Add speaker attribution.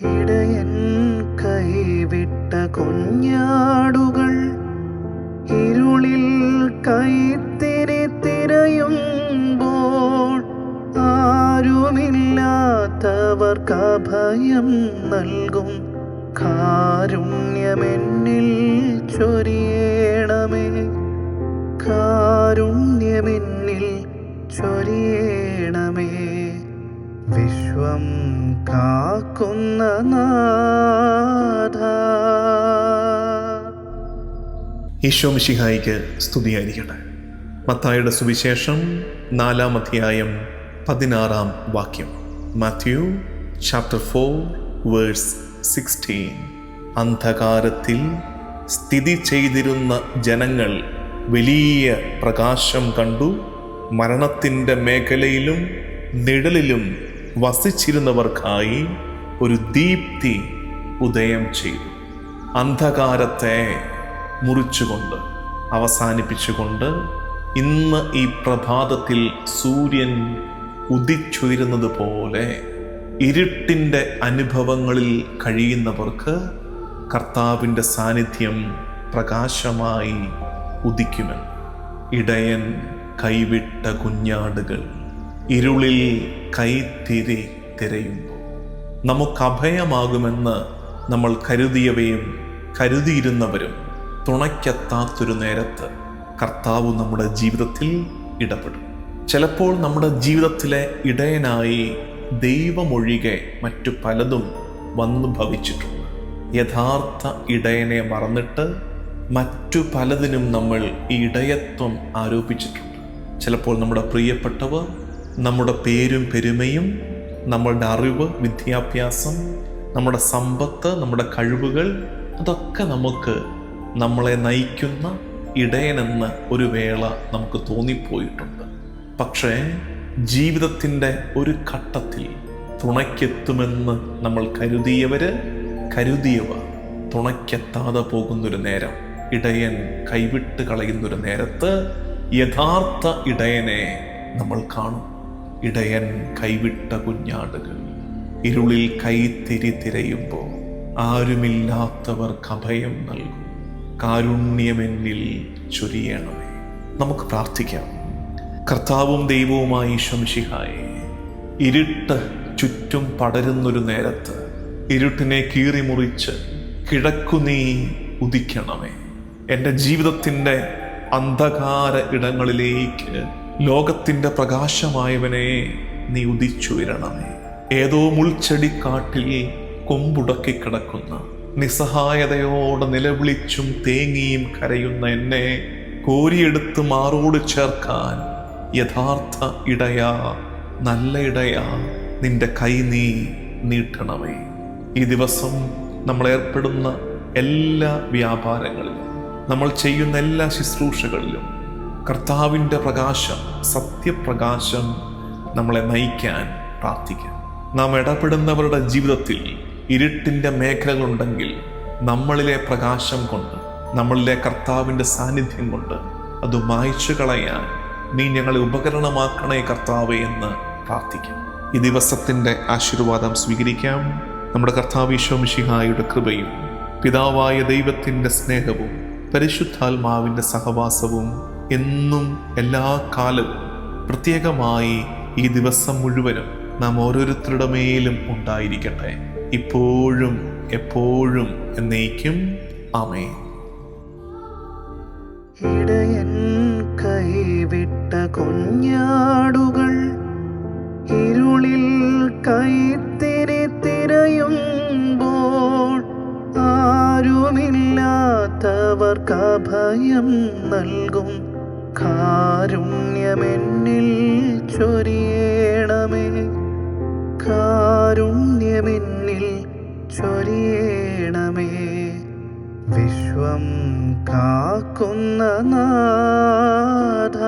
Speaker 1: ഇടയൻ കൈവിട്ട കുഞ്ഞാടുകൾ ഇരുളിൽ കൈത്തിരി തിരയുമ്പോൾ ആരുമില്ലാത്തവർക്ക് അഭയം നൽകും. കാരുണ്യമെന്നിൽ വിശ്വം കാക്കുന്ന നാഥ.
Speaker 2: ഈശോ മിശിഹായിക്ക് സ്തുതിയായിരിക്കട്ടെ. മത്തായുടെ സുവിശേഷം നാലാം അധ്യായം പതിനാറാം വാക്യം. Matthew chapter four verse sixteen. അന്ധകാരത്തിൽ സ്ഥിതി ചെയ്തിരുന്ന ജനങ്ങൾ വലിയ പ്രകാശം കണ്ടു. മരണത്തിന്റെ മേഖലയിലും നിഴലിലും വസിച്ചിരുന്നവർക്കായി ഒരു ദീപ്തി ഉദയം ചെയ്തു. അന്ധകാരത്തെ മുറിച്ചുകൊണ്ട് അവസാനിപ്പിച്ചുകൊണ്ട് ഇന്ന് ഈ പ്രഭാതത്തിൽ സൂര്യൻ ഉദിച്ചുയരുന്നത് പോലെ ഇരുട്ടിന്റെ അനുഭവങ്ങളിൽ കഴിയുന്നവർക്ക് കർത്താവിന്റെ സാന്നിധ്യം പ്രകാശമായി ഉദിക്കുമെന്ന്. ഇടയൻ കൈവിട്ട കുഞ്ഞാടുകൾ. ഇരുളിൽ കൈത്തിരി തിരയുന്നു. നമുക്ക് അഭയമാകുമെന്ന് നമ്മൾ കരുതിയവയും കരുതിയിരുന്നവരും തുണയ്ക്കെത്താത്തൊരു നേരത്ത് കർത്താവ് നമ്മുടെ ജീവിതത്തിൽ ഇടപെടും. ചിലപ്പോൾ നമ്മുടെ ജീവിതത്തിലെ ഇടയനായി ദൈവമൊഴികെ മറ്റു പലതും വന്നു ഭവിച്ചിട്ടുണ്ട്. യഥാർത്ഥ ഇടയനെ മറന്നിട്ട് മറ്റു പലതിനും നമ്മൾ ഇടയത്വം ആരോപിച്ചിട്ടുണ്ട്. ചിലപ്പോൾ നമ്മുടെ പ്രിയപ്പെട്ടവർ നമ്മുടെ പേരും പെരുമയും നമ്മളുടെ അറിവ് വിദ്യാഭ്യാസം നമ്മുടെ സമ്പത്ത് നമ്മുടെ കഴിവുകൾ അതൊക്കെ നമുക്ക് നമ്മളെ നയിക്കുന്ന ഇടയനെന്ന് ഒരു വേള നമുക്ക് തോന്നിപ്പോയിട്ടുണ്ട്. പക്ഷേ ജീവിതത്തിന്റെ ഒരു ഘട്ടത്തിൽ തുണയ്ക്കെത്തുമെന്ന് നമ്മൾ കരുതിയവര് കരുതിയവ തുണയ്ക്കെത്താതെ പോകുന്നൊരു നേരം ഇടയൻ കൈവിട്ട് കളയുന്നൊരു നേരത്ത് യഥാർത്ഥ ഇടയനെ നമ്മൾ കാണും. ഇടയൻ കൈവിട്ട കുഞ്ഞാടുകൾ. ഇരുളിൽ കൈത്തിരി തിരയുമ്പോൾ ആരുമില്ലാത്തവർക്ക് അഭയം നൽകും. കാരുണ്യമെന്നിൽ ചൊരിയണമേ. നമുക്ക് പ്രാർത്ഥിക്കാം. കർത്താവും ദൈവവുമായി ശംശിഹായെ ഇരുട്ട് ചുറ്റും പടരുന്നൊരു നേരത്ത് ഇരുട്ടിനെ കീറിമുറിച്ച് കിഴക്കു നീ ഉദിക്കണമേ. എന്റെ ജീവിതത്തിന്റെ അന്ധകാര ഇടങ്ങളിലേക്ക് ലോകത്തിന്റെ പ്രകാശമായവനെ നീ ഉദിച്ചുയരണമേ. ഏതോ മുൾച്ചെടിക്കാട്ടിൽ കൊമ്പുടക്കി കിടക്കുന്ന നിസ്സഹായതയോടെ നിലവിളിച്ചും തേങ്ങിയും കരയുന്ന എന്നെ കോരിയെടുത്ത് മാറോട് ചേർക്കാൻ യഥാർത്ഥ ഇടയാ നല്ല ഇടയാ നിന്റെ കൈ നീ നീട്ടണമേ. ഈ ദിവസം നമ്മൾ ഏർപ്പെടുന്ന എല്ലാ വ്യാപാരങ്ങളിലും നമ്മൾ ചെയ്യുന്ന എല്ലാ ശുശ്രൂഷകളിലും കർത്താവിന്റെ പ്രകാശം സത്യപ്രകാശം നമ്മളെ നയിക്കാൻ പ്രാർത്ഥിക്കാം. നാം ഇടപെടുന്നവരുടെ ജീവിതത്തിൽ ഇരുട്ടിന്റെ മേഖലകളുണ്ടെങ്കിൽ നമ്മളിലെ പ്രകാശം കൊണ്ട് നമ്മളിലെ കർത്താവിന്റെ സാന്നിധ്യം കൊണ്ട് അത് മായ്ച്ചു കളയാൻ നീ ഞങ്ങളെ ഉപകരണമാക്കണേ കർത്താവേ എന്ന് പ്രാർത്ഥിക്കാം. ഈ ദിവസത്തിന്റെ ആശീർവാദം സ്വീകരിക്കാം. നമ്മുടെ കർത്താവ് ഈശോമിഷിഹായുടെ കൃപയും പിതാവായ ദൈവത്തിന്റെ സ്നേഹവും പരിശുദ്ധാത്മാവിന്റെ സഹവാസവും എന്നും എല്ലാ കാലവും പ്രത്യേകമായി ഈ ദിവസം മുഴുവനും നാം ഓരോരുത്തരുടെ മേലും ഉണ്ടായിരിക്കട്ടെ. ഇപ്പോഴും എപ്പോഴും എന്നേക്കും. ആമേ
Speaker 1: ഇടയൻ കൈവിട്ട കുഞ്ഞാടുകൾ ഇരുളിൽ കൈത്തിരി തിരയുമ്പോൾ ആരുമില്ലാത്തവർക്ക് അഭയം നൽകും. കാരുണ്യമെന്നിൽ ചൊരിയണമേ. കാരുണ്യമെന്നിൽ ചൊരിയണമേ. വിശ്വം കാക്കുന്ന നാഥ